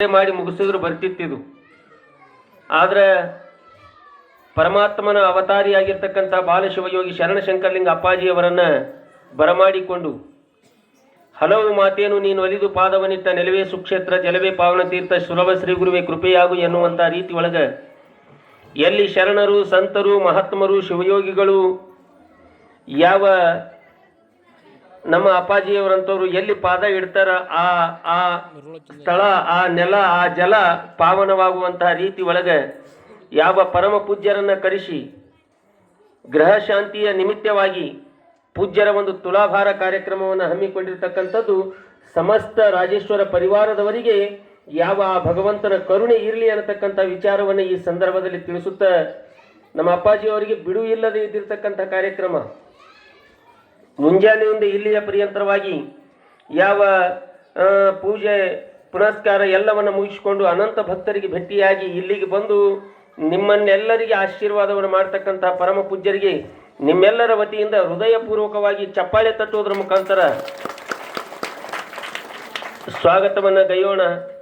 ಮಾಡಿ ಮುಗಿಸಿದ್ರು ಬರ್ತಿತ್ತಿದು. ಆದ್ರೆ ಪರಮಾತ್ಮನ ಅವತಾರಿಯಾಗಿರ್ತಕ್ಕಂಥ ಬಾಲಶಿವಯೋಗಿ ಶರಣಶಂಕರಲಿಂಗ ಅಪ್ಪಾಜಿಯವರನ್ನ ಬರಮಾಡಿಕೊಂಡು, ಹಲವು ಮಾತೇನು ನೀನು ಒಲಿದು ಪಾದವನಿಟ್ಟ ನೆಲವೇ ಸುಕ್ಷೇತ್ರ, ಜಲವೇ ಪಾವನ ತೀರ್ಥ, ಸುಲಭ ಶ್ರೀ ಗುರುವೆ ಕೃಪೆಯಾಗು ಎನ್ನುವಂಥ ರೀತಿ ಒಳಗೆ ಎಲ್ಲಿ ಶರಣರು, ಸಂತರು, ಮಹಾತ್ಮರು, ಶಿವಯೋಗಿಗಳು ಯಾವ ನಮ್ಮ ಅಪ್ಪಾಜಿಯವರಂತವ್ರು ಎಲ್ಲಿ ಪಾದ ಇಡ್ತಾರ? ಆ ಆ ಸ್ಥಳ, ಆ ನೆಲ, ಆ ಜಲ ಪಾವನವಾಗುವಂತಹ ರೀತಿ ಒಳಗೆ ಯಾವ ಪರಮ ಪೂಜ್ಯರನ್ನ ಕರೆಸಿ ಗ್ರಹ ಶಾಂತಿಯ ನಿಮಿತ್ತವಾಗಿ ಪೂಜ್ಯರ ಒಂದು ತುಲಾಭಾರ ಕಾರ್ಯಕ್ರಮವನ್ನು ಹಮ್ಮಿಕೊಂಡಿರ್ತಕ್ಕಂಥದ್ದು ಸಮಸ್ತ ರಾಜೇಶ್ವರ ಪರಿವಾರದವರಿಗೆ ಯಾವ ಆ ಭಗವಂತನ ಕರುಣೆ ಇರಲಿ ಅನ್ನತಕ್ಕಂಥ ವಿಚಾರವನ್ನು ಈ ಸಂದರ್ಭದಲ್ಲಿ ತಿಳಿಸುತ್ತಾ ನಮ್ಮ ಅಪ್ಪಾಜಿಯವರಿಗೆ ಬಿಡು ಇಲ್ಲದೆ ಇದ್ದಿರ್ತಕ್ಕಂಥ ಕಾರ್ಯಕ್ರಮ. ಮುಂಜಾನೆಯಿಂದ ಇಲ್ಲಿಯ ಪರ್ಯಂತರವಾಗಿ ಯಾವ ಪೂಜೆ, ಪುನಸ್ಕಾರ ಎಲ್ಲವನ್ನು ಮುಗಿಸಿಕೊಂಡು ಅನಂತ ಭಕ್ತರಿಗೆ ಭೇಟಿಯಾಗಿ ಇಲ್ಲಿಗೆ ಬಂದು ನಿಮ್ಮನ್ನೆಲ್ಲರಿಗೆ ಆಶೀರ್ವಾದವನ್ನು ಮಾಡ್ತಕ್ಕಂಥ ಪರಮ ಪೂಜ್ಯರಿಗೆ ನಿಮ್ಮೆಲ್ಲರ ವತಿಯಿಂದ ಹೃದಯಪೂರ್ವಕವಾಗಿ ಚಪ್ಪಾಳೆ ತಟ್ಟುವುದರ ಮುಖಾಂತರ ಸ್ವಾಗತವನ್ನು ಗೈಯೋಣ.